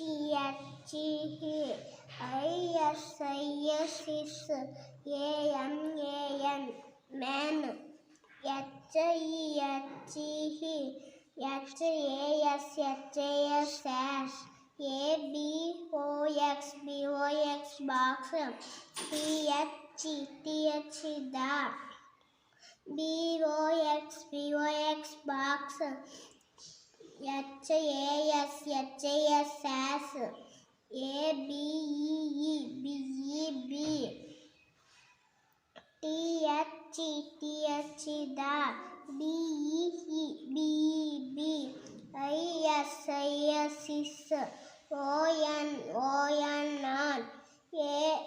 अच्छी S A M A man H E H X B O box H A S H A S S A B E E B E B T H E T H E D B E E B E B I S I S S O N O N N A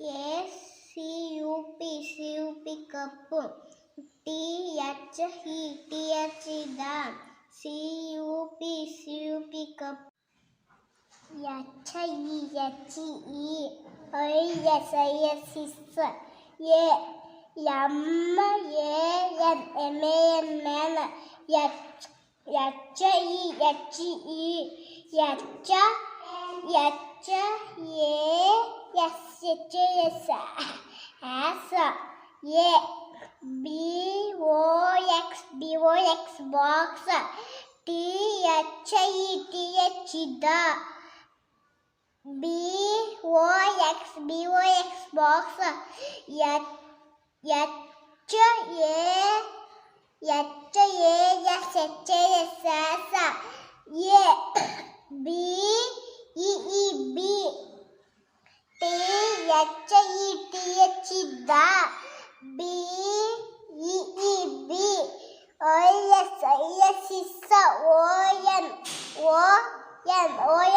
A C U P C U P cup T H E T H E D C U B C U B 个一七二一七二，哎一三一四四，耶，饮乜嘢？人系咩名啊？一一七二一七二，一七一七耶，一四七一四，还是耶？box, B O X box, H H A H A S H A S S A B E E B T H E T H E D B E E B. O S I S S O N O N O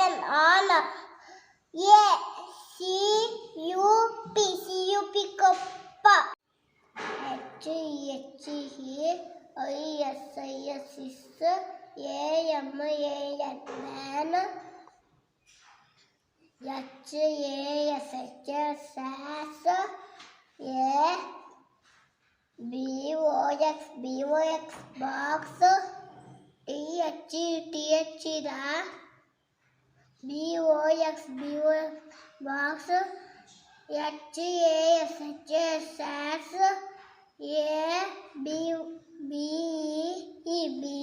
I S I sis A M A N H A S H sauce A B O X B O X box T H T H raw B O X B O X box H A S H sauce A B O X box T H E T H the B O X B O X box H A S H S S A B B E B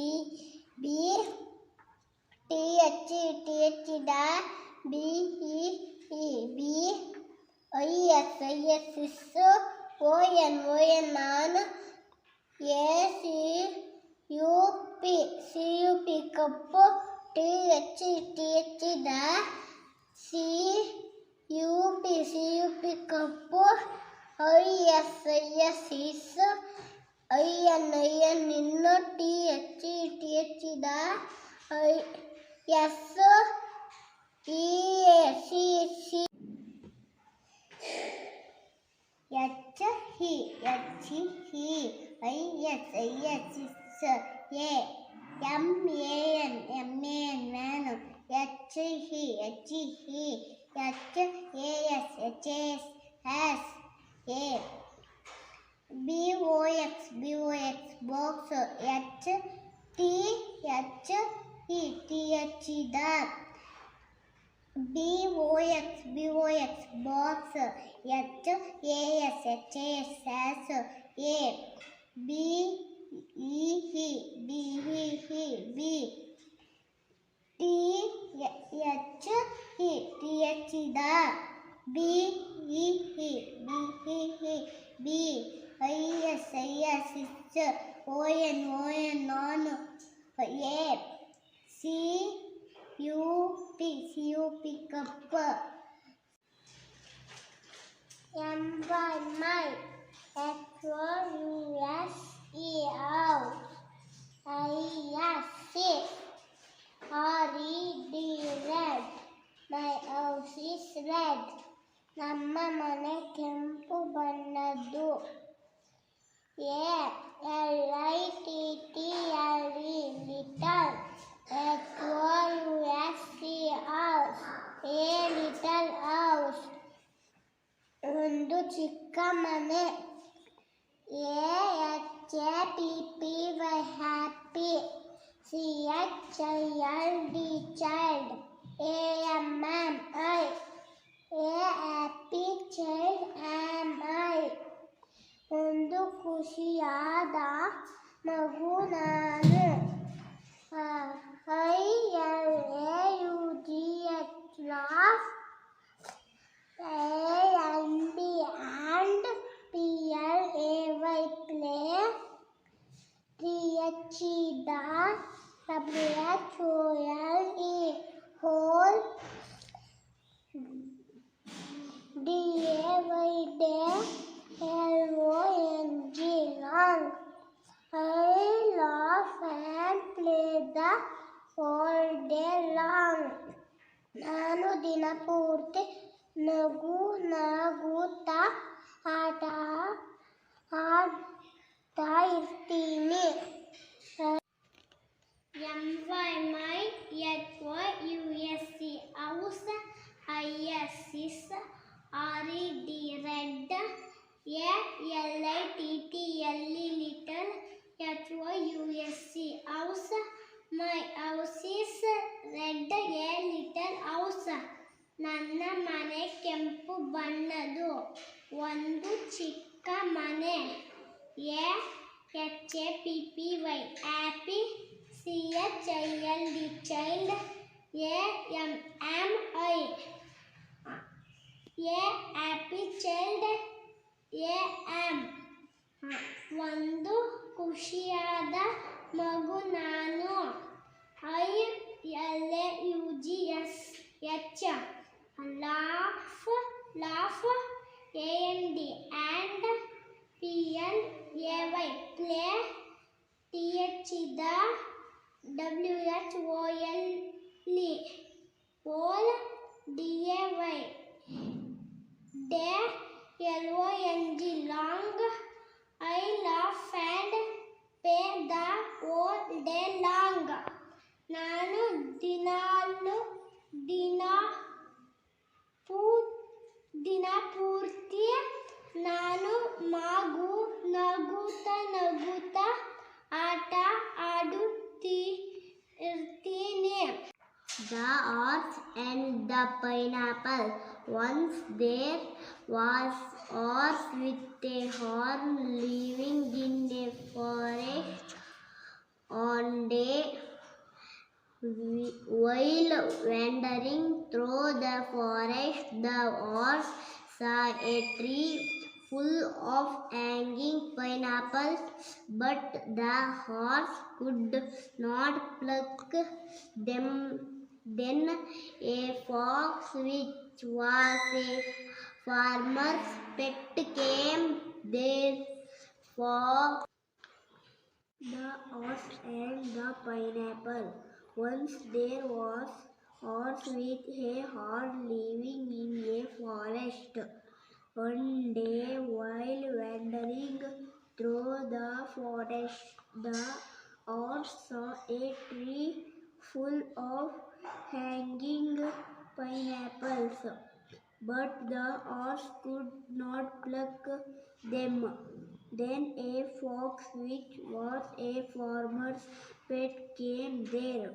B T H E T H the B E E B I S I S is O N O N non A C U P C U P cup T H E T H the C U P C U P cup I S I S is I N I N ಇನ್ನು T H E T H the I S E A C C H he H he I S I S is A M A N M A N man H he H he H A S H S S A B O X B O X BOX box H T H E T H E that BOX BOX H A S H A S S A. B E E B E E B T H E T H E that B E E B E E B sister. O N O N cup. A C U P C U P by M Y my X Y Y happy C H I L D child A M M I. A happy child am I. ಒಂದು ಖುಷಿಯಾದ ಮಗು ನಾನು Y day L O N G long I laugh and play the whole day long ನಾನು ದಿನಪೂರ್ತಿ ನಗು ನಗುತ್ತಾ ಆಟ ಆಡ್ತಾ ಇರ್ತೀನಿ M Y my H Y U S C house A L I T T L E little H O U S C house my house is red a little house ನನ್ನ ಮನೆ ಕೆಂಪು ಬಣ್ಣದು ಒಂದು ಚಿಕ್ಕ ಮನೆ. A H A P P Y happy C H I L D child A M M I A happy child A M ಒಂದು ಖುಷಿಯಾದ ಮಗು ನಾನು. I, L, A, U, G, S, H. Laugh laugh, A N D, and P, L, A, Y. Play, T, H, the, W, H, O, L ಲಿ whole, D, A, Y. Day L O N G long I laugh and pay the whole day long ನಾನು ದಿನಾಲು ದಿನ ಪೂ ದಿನ ಪೂರ್ತಿ ನಾನು ಮಗು ನಗುತ್ತ ನಗುತ್ತ ಆಟ ಆಡುತ್ತಿ ಇರ್ತೀನಿ The horse and the pineapple. Once there was horse with a horn living in a forest. On day while wandering through the forest, the horse saw a tree full of hanging pineapples, but the horse could not pluck them. Then a fox, which was a farmer's pet, came there. Fox the horse and the pineapple. Once there was horse with a horn living in a forest. One day while wandering through the forest, the horse saw a tree full of hanging pineapples, but the horse could not pluck them. Then a fox, which was a farmer's pet, came there.